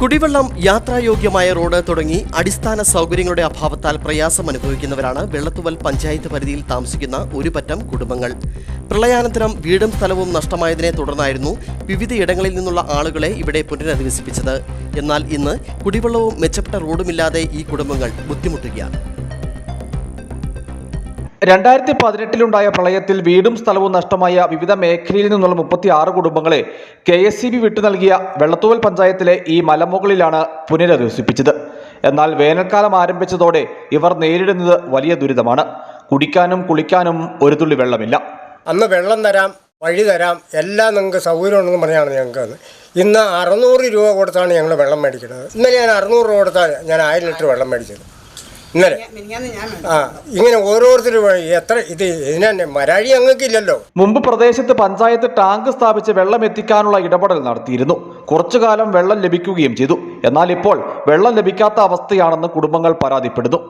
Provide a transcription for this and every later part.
കുടിവെള്ളം യാത്രായോഗ്യമായ റോഡ് തുടങ്ങി അടിസ്ഥാന സൗകര്യങ്ങളുടെ അഭാവത്താൽ പ്രയാസം അനുഭവിക്കുന്നവരാണ് വെള്ളത്തുവൽ പഞ്ചായത്ത് പരിധിയിൽ താമസിക്കുന്ന ഒരു പറ്റം കുടുംബങ്ങൾ. പ്രളയാനന്തരം വീടും സ്ഥലവും നഷ്ടമായതിനെ തുടർന്നായിരുന്നു വിവിധയിടങ്ങളിൽ നിന്നുള്ള ആളുകളെ ഇവിടെ പുനരധിവസിപ്പിച്ചത്. എന്നാൽ ഇന്ന് കുടിവെള്ളവും മെച്ചപ്പെട്ട റോഡുമില്ലാതെ ഈ കുടുംബങ്ങൾ ബുദ്ധിമുട്ടുകയാണ്. രണ്ടായിരത്തി പതിനെട്ടിലുണ്ടായ പ്രളയത്തിൽ വീടും സ്ഥലവും നഷ്ടമായ വിവിധ മേഖലയിൽ നിന്നുള്ള മുപ്പത്തി ആറ് കുടുംബങ്ങളെ കെ എസ് സി ബി വിട്ടു നൽകിയ വെള്ളത്തൂവൽ പഞ്ചായത്തിലെ ഈ മലമുകളിലാണ് പുനരധിവസിപ്പിച്ചത്. എന്നാൽ വേനൽക്കാലം ആരംഭിച്ചതോടെ ഇവർ നേരിടുന്നത് വലിയ ദുരിതമാണ്. കുടിക്കാനും കുളിക്കാനും ഒരു തുള്ളി വെള്ളമില്ല. അന്ന് വെള്ളം തരാം വഴി തരാം എല്ലാം നിങ്ങൾക്ക് സൗകര്യമുണ്ടെന്ന് പറഞ്ഞാണ് ഞങ്ങൾക്ക് ഇന്ന് അറുന്നൂറ് രൂപ കൊടുത്താണ് ഞങ്ങൾ വെള്ളം മേടിക്കുന്നത്. ഇന്നലെ ഞാൻ അറുന്നൂറ് രൂപ കൊടുത്താണ് ഞാൻ ആയിരം ലിറ്റർ വെള്ളം മേടിച്ചത്. ഇന്നലെ. ആ ഇങ്ങനെ ഓരോരുത്തരും എത്ര ഇത് ഇതിനെ മരാഴി ഞങ്ങൾക്കില്ലല്ലോ മുമ്പ് പ്രദേശത്ത് പഞ്ചായത്ത് ടാങ്ക് സ്ഥാപിച്ച് വെള്ളം എത്തിക്കാനുള്ള ഇടപെടൽ നടത്തിയിരുന്നു. കുറച്ചുകാലം വെള്ളം ലഭിക്കുകയും ചെയ്തു. എന്നാൽ ഇപ്പോൾ വെള്ളം ലഭിക്കാത്ത അവസ്ഥയാണെന്ന് കുടുംബങ്ങൾ പരാതിപ്പെടുന്നു.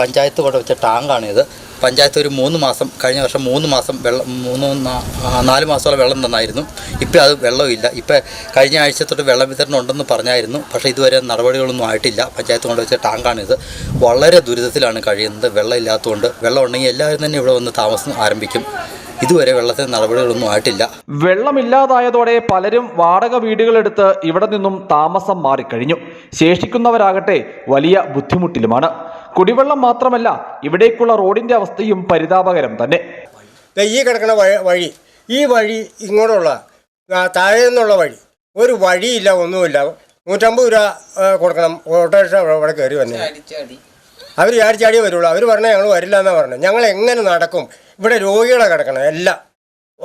പഞ്ചായത്ത് കൊണ്ട് വെച്ച ടാങ്കാണ് ഇത് പഞ്ചായത്ത് ഒരു മൂന്ന് മാസം കഴിഞ്ഞ വർഷം മൂന്ന് മാസം വെള്ളം മൂന്ന് നാല് മാസത്തോളം വെള്ളം തന്നായിരുന്നു. ഇപ്പം അത് വെള്ളമില്ല ഇപ്പം കഴിഞ്ഞ ആഴ്ച തൊട്ട് വെള്ളം വിതരണം ഉണ്ടെന്ന് പറഞ്ഞായിരുന്നു. പക്ഷേ ഇതുവരെ നടപടികളൊന്നും ആയിട്ടില്ല. പഞ്ചായത്ത് കൊണ്ട് വെച്ച ടാങ്കാണിത്. വളരെ ദുരിതത്തിലാണ് കഴിയുന്നത്. വെള്ളം ഇല്ലാത്തതുകൊണ്ട് വെള്ളം ഉണ്ടെങ്കിൽ എല്ലാവരും തന്നെ ഇവിടെ വന്ന് താമസം ആരംഭിക്കും. ഇതുവരെ വെള്ളത്തിന് നടപടികളൊന്നും ആയിട്ടില്ല. വെള്ളമില്ലാതായതോടെ പലരും വാടക വീടുകളെടുത്ത് ഇവിടെ നിന്നും താമസം മാറിക്കഴിഞ്ഞു. ശേഷിക്കുന്നവരാകട്ടെ വലിയ ബുദ്ധിമുട്ടിലുമാണ്. കുടിവെള്ളം മാത്രമല്ല ഇവിടേക്കുള്ള റോഡിന്റെ അവസ്ഥയും പരിതാപകരം തന്നെ. ദേ ഈ കിടക്കുന്ന വഴി ഈ വഴി ഇങ്ങോട്ടുള്ള താഴെ നിന്നുള്ള വഴി ഒരു വഴിയില്ല ഒന്നുമില്ല. നൂറ്റമ്പത് രൂപ കൊടുക്കണം. ഓട്ടോറിക്ഷ അവിടെ കയറി വന്നു. അവർ ചാടിച്ചാടിയേ വരുള്ളൂ. അവർ പറഞ്ഞാൽ ഞങ്ങൾ വരില്ല എന്നാണ് പറഞ്ഞത്. ഞങ്ങൾ എങ്ങനെ നടക്കും? ഇവിടെ രോഗികളെ കിടക്കണം എല്ലാം.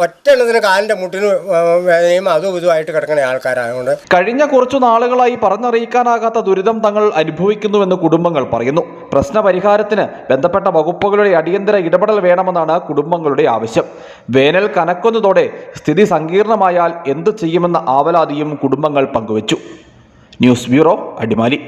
ഒറ്റ കാലിന്റെ മുട്ടിന് വേദനയും അതും ഇതുമായിട്ട് കിടക്കണ ആൾക്കാരായതുകൊണ്ട് കഴിഞ്ഞ കുറച്ചു നാളുകളായി പറഞ്ഞറിയിക്കാനാകാത്ത ദുരിതം തങ്ങൾ അനുഭവിക്കുന്നുവെന്ന് കുടുംബങ്ങൾ പറയുന്നു. പ്രശ്ന പരിഹാരത്തിന് ബന്ധപ്പെട്ട വകുപ്പുകളുടെ അടിയന്തര ഇടപെടൽ വേണമെന്നാണ് കുടുംബങ്ങളുടെ ആവശ്യം. വേനൽ കനക്കുന്നതോടെ സ്ഥിതി സങ്കീർണമായാൽ എന്ത് ചെയ്യുമെന്ന ആവലാതിയും കുടുംബങ്ങൾ പങ്കുവച്ചു. News bureau Adimali.